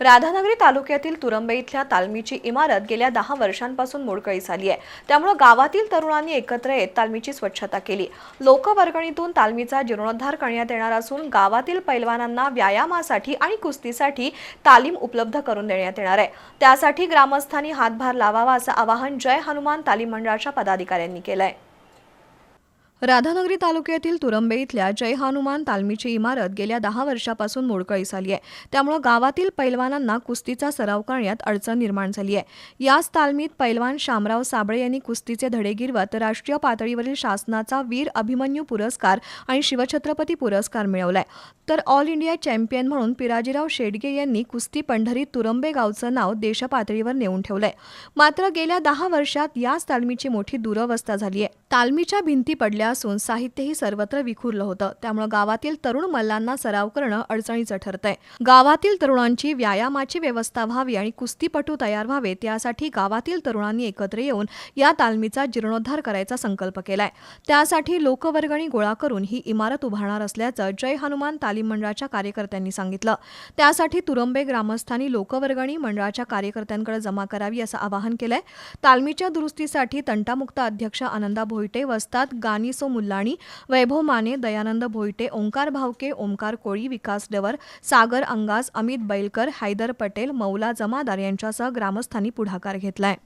राधानगरी तालुक्यातील तुरंबे इथल्या तालमीची इमारत गेल्या दहा वर्षांपासून मोडकळी झाली आहे. त्यामुळे गावातील तरुणांनी एकत्र येत तालमीची स्वच्छता केली. लोकवर्गणीतून तालमीचा जीर्णोद्धार करण्यात येणार असून गावातील पैलवानांना व्यायामासाठी आणि कुस्तीसाठी तालीम उपलब्ध करून देण्यात येणार आहे. त्यासाठी ग्रामस्थांनी हातभार लावावा असं आवाहन जय हनुमान तालीम मंडळाच्या पदाधिकाऱ्यांनी केलं आहे राधानगरी तालुक्यातील तुरंबे इथल्या जय हनुमान तालमीची इमारत गेल्या दहा वर्षापासून मोडकळीस आली आहे. त्यामुळे गावातील पैलवानांना कुस्तीचा सराव करण्यात अडचण निर्माण झाली आहे. याच तालमीत पैलवान शामराव साबळे यांनी कुस्तीचे धडे गिरवत राष्ट्रीय पातळीवरील शासनाचा वीर अभिमन्यू पुरस्कार आणि शिवछत्रपती पुरस्कार मिळवलाय. तर ऑल इंडिया चॅम्पियन म्हणून पिराजीराव शेडगे यांनी कुस्ती पंढरीत तुरंबे गावचं नाव देशपातळीवर नेऊन ठेवलंय. मात्र गेल्या दहा वर्षात याच तालमीची मोठी दुरवस्था झाली आहे. तालमीच्या भिंती पडल्या असून साहित्यही सर्वत्र विखुरलं होतं. त्यामुळे गावातील तरुण मल्लांना सराव करणं अडचणीचं ठरतंय. गावातील तरुणांची व्यायामाची व्यवस्था व्हावी आणि कुस्तीपटू तयार व्हावेत यासाठी गावातील तरुणांनी एकत्र येऊन या तालमीचा जीर्णोद्धार करायचा संकल्प केलाय. त्यासाठी लोकवर्गणी गोळा करून ही इमारत उभारणार असल्याचं जय हनुमान तालीम मंडळाच्या कार्यकर्त्यांनी सांगितलं. त्यासाठी तुरंबे ग्रामस्थांनी लोकवर्गणी मंडळाच्या कार्यकर्त्यांकडे जमा करावी असं आवाहन केलंय. तालमीच्या दुरुस्तीसाठी तंटामुक्त अध्यक्ष आनंदा भोईटे वस्तात गानिसो मुल्लाणी वैभव माने दयानंद भोईटे ओंकार भावके ओंकार कोळी विकास डवर सागर अंगास अमित बैलकर हैदर पटेल मौला जमादार यांच्यासह ग्रामस्थांनी पुढाकार घेतलाय.